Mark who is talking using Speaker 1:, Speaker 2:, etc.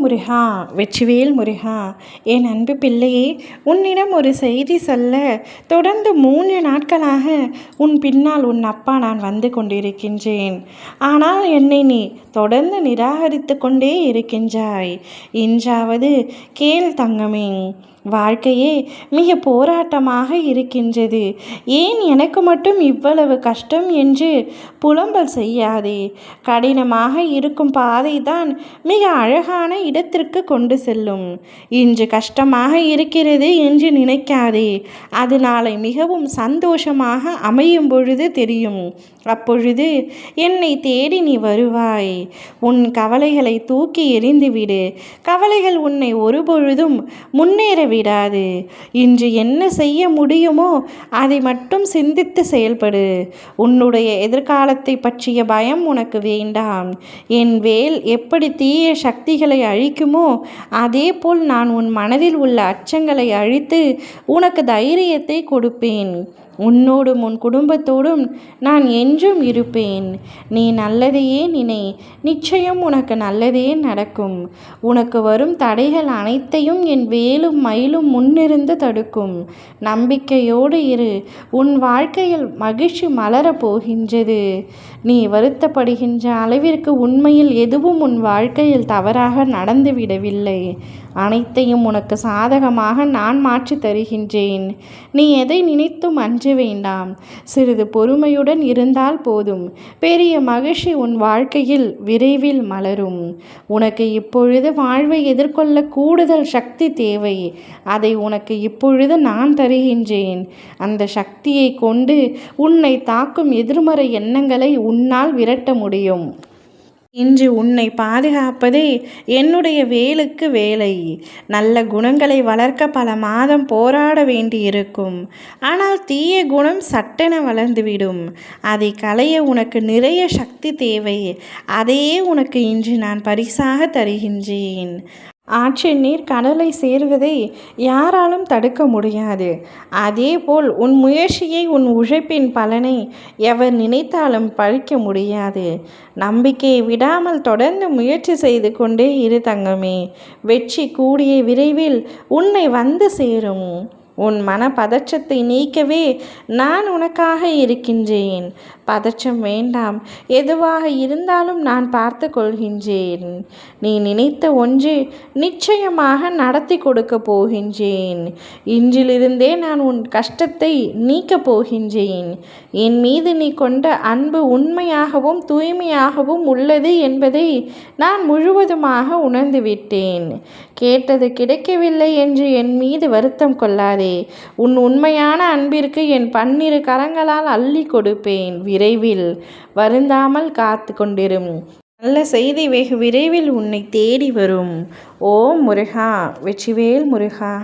Speaker 1: முருகா வெற்றிவேல் முருகா என் அன்பு பிள்ளையே உன்னிடம் ஒரு செய்தி சொல்ல தொடர்ந்து மூன்று நாட்களாக உன் பின்னால் உன் அப்பா நான் வந்து கொண்டிருக்கின்றேன். ஆனால் என்னை நீ தொடர்ந்து நிராகரித்து கொண்டே இருக்கின்றாய். இன்றாவது கேள் தங்கமே வாழ்க்கையே மிக போராட்டமாக இருக்கின்றது. ஏன் எனக்கு மட்டும் இவ்வளவு கஷ்டம் என்று புலம்பல் செய்யாதே? கடினமாக இருக்கும் பாதை தான் மிக அழகான இடத்திற்கு கொண்டு செல்லும். இன்று கஷ்டமாக இருக்கிறது என்று நினைக்காதே. அது நாளை மிகவும் சந்தோஷமாக அமையும் பொழுது தெரியும். அப்பொழுது என்னை தேடி நீ வருவாய். உன் கவலைகளை தூக்கி எறிந்துவிடு. கவலைகள் உன்னை ஒருபொழுதும் முன்னேற விடாது. இன்று என்ன செய்ய முடியுமோ அதை மட்டும் சிந்தித்து செயல்படு. உன்னுடைய எதிர்காலத்தை பற்றிய பயம் உனக்கு வேண்டாம். என் வேல் எப்படி தீய சக்திகளை அழிக்குமோ அதே போல் நான் உன் மனதில் உள்ள அச்சங்களை அழித்து உனக்கு தைரியத்தை கொடுப்பேன். உன்னோடும் உன் குடும்பத்தோடும் நான் என்றும் இருப்பேன். நீ நல்லதையே நினை. நிச்சயம் உனக்கு நல்லதே நடக்கும். உனக்கு வரும் தடைகள் அனைத்தையும் என் வேலும் மயிலும் முன்னிருந்து தடுக்கும். நம்பிக்கையோடு இரு. உன் வாழ்க்கையில் மகிழ்ச்சி மலரப் போகின்றது. நீ வருத்தப்படுகின்ற அளவிற்கு உண்மையில் எதுவும் உன் வாழ்க்கையில் தவறாக நடந்துவிடவில்லை அனைத்தையும் உனக்கு சாதகமாக நான் மாற்றி தருகின்றேன். நீ எதை நினைத்தும் அஞ்ச வேண்டாம். சிறிது பொறுமையுடன் இருந்தால் போதும். பெரிய மகிழ்ச்சி உன் வாழ்க்கையில் விரைவில் மலரும். உனக்கு இப்பொழுது வாழ்வை எதிர்கொள்ள கூடுதல் சக்தி தேவை. அதை உனக்கு இப்பொழுது நான் தருகின்றேன். அந்த சக்தியை கொண்டு உன்னை தாக்கும் எதிர்மறை எண்ணங்களை உன்னால் விரட்ட முடியும். இன்று உன்னை பாதுகாப்பதே என்னுடைய வேலுக்கு வேலை. நல்ல குணங்களை வளர்க்க பல மாதம் போராட வேண்டியிருக்கும். ஆனால் தீய குணம் சட்டென வளர்ந்துவிடும். அதை களைய உனக்கு நிறைய சக்தி தேவை. அதையே உனக்கு இன்று நான் பரிசாக தருகின்றேன். ஆற்றின் நீர் கடலை சேர்வதை யாராலும் தடுக்க முடியாது. அதேபோல் உன் முயற்சியை உன் உழைப்பின் பலனை எவர் நினைத்தாலும் பழிக்க முடியாது. நம்பிக்கையை விடாமல் தொடர்ந்து முயற்சி செய்து கொண்டே இரு தங்கமே. வெற்றி கூடிய விரைவில் உன்னை வந்து சேரும். உன் மன பதற்றத்தை நீக்கவே நான் உனக்காக இருக்கின்றேன். பதற்றம் வேண்டாம். எதுவாக இருந்தாலும் நான் பார்த்து கொள்கின்றேன். நீ நினைத்த ஒன்று நிச்சயமாக நடத்தி கொடுக்க போகின்றேன். இன்றிலிருந்தே நான் உன் கஷ்டத்தை நீக்கப் போகின்றேன். என் மீது நீ கொண்ட அன்பு உண்மையாகவும் தூய்மையாகவும் உள்ளது என்பதை நான் முழுவதுமாக உணர்ந்துவிட்டேன் கேட்டது கிடைக்கவில்லை என்று என் மீது வருத்தம் கொள்ளாதே. உன் உண்மையான அன்பிற்கு என் பன்னிரு கரங்களால் அள்ளி கொடுப்பேன். விரைவில் வருந்தாமல் காத்து கொண்டிரும் நல்ல செய்தி வெகு விரைவில் உன்னை தேடி வரும். ஓம் முருகா வெற்றிவேல் முருகா.